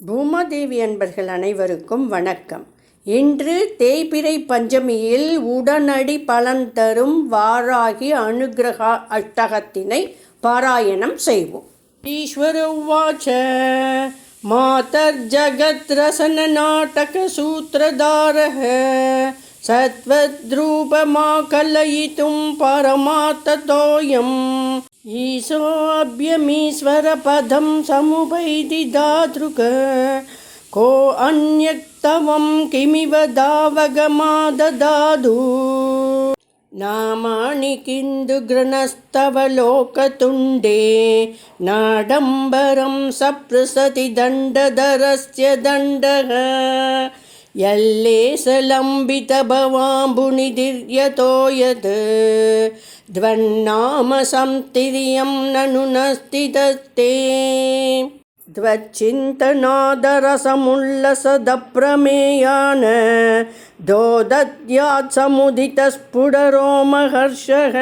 பூமாதேவி அன்பர்கள் அனைவருக்கும் வணக்கம் இன்று தேய்பிறை பஞ்சமியில் உடனடி பலன் தரும் வாராகி அனுகிரக அஷ்டகத்தினை பாராயணம் செய்வோம் ஈஸ்வர உவாச்ச मातर्जगत्रसननाटकसूत्रधारः सत्त्वद्रूपमाकलयितुं परमात्ततोऽयम् ईशोऽभ्यमीश्वरपदं समुपैति दातृक को अन्यक्तवं किमिव दावगमाददादु नामानि किन्दु गृणस्तव लोकतुण्डे नाडम्बरं सपृशति दण्डधरस्य दण्डः यल्लेसलम्बितभवाम्बुनिधिर्यतो यत् द्वन्नाम संतिर्यं ननु नस्ति तस्ते द्वच्चिन्तनादरसमुल्लसदप्रमेयान। दोदद्यात् समुदितस्फुटरोमहर्षः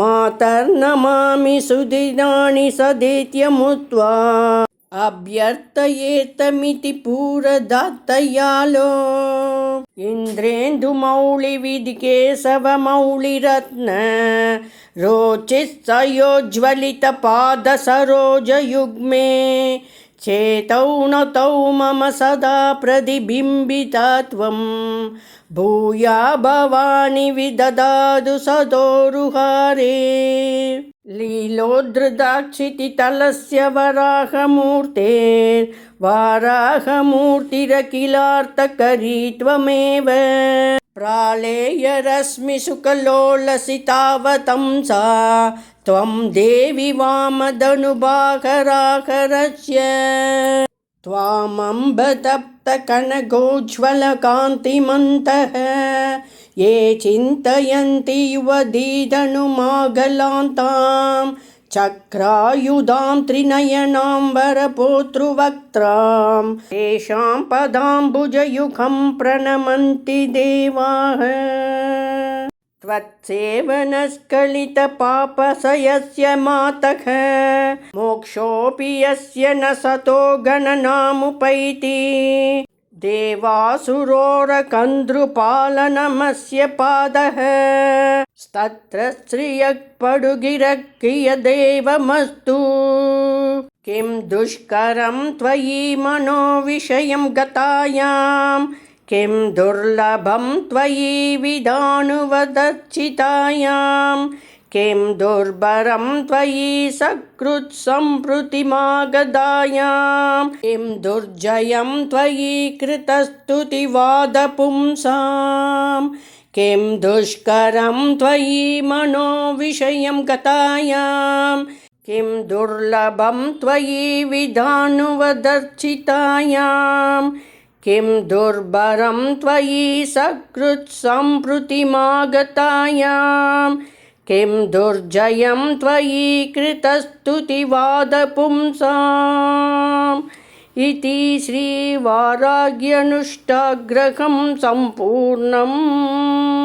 मातर्नमामि सुदिनानि सदेत्यमुत्वा अभ्यर्थयेतमिति पुरदत्तयालो इन्द्रेन्दुमौलिविधिकेशवमौलिरत्न रोचित्सयोज्ज्वलितपादसरोजयुग्मे चेतौ न तौ मम सदा प्रतिबिम्बिता त्वं भूया भवानि विददातु सदोरुहारे लीलोद्धृदाक्षितितलस्य वराहमूर्ते वाराहमूर्तिरखिलार्थकरी त्वमेव प्रालेयरश्मिसुकलोलसितावतंसा त्वं देवि वामदनुभाकराकरस्य त्वामम्बतप्तकनकोज्ज्वलकान्तिमन्तः ये चिन्तयन्ति युवदीदनुमागलान्तां चक्रायुधां त्रिनयनां वरपोतृवक्त्रां। तेषां पदाम्बुजयुगं प्रणमन्ति देवाः त्वत्सेवनस्खलितपापसयस्य मातः मोक्षोऽपि यस्य न सतो गणनामुपैति देवासुरोरकन्द्रुपालनमस्य पादः। स्तत्र श्रियः पडुगिरः कियदेवमस्तु किं दुष्करं त्वयि मनोविषयं गतायां किं दुर्लभं त्वयि विधानुवदर्चितायां? किं दुर्भरं त्वयि सकृत्सम्पृतिमागदायां किं दुर्जयं त्वयि कृतस्तुतिवादपुंसां? किं दुष्करं त्वयि मनोविषयं गतायां? किं दुर्लभं त्वयि विधानुवदर्चितायां किं दुर्भरं त्वयि सकृत्सम्पृतिमागतायां किं दुर्जयं त्वयि कृतस्तुतिवादपुंसाम्? इति श्रीवाराग्यनुष्ठाग्रहं सम्पूर्णम्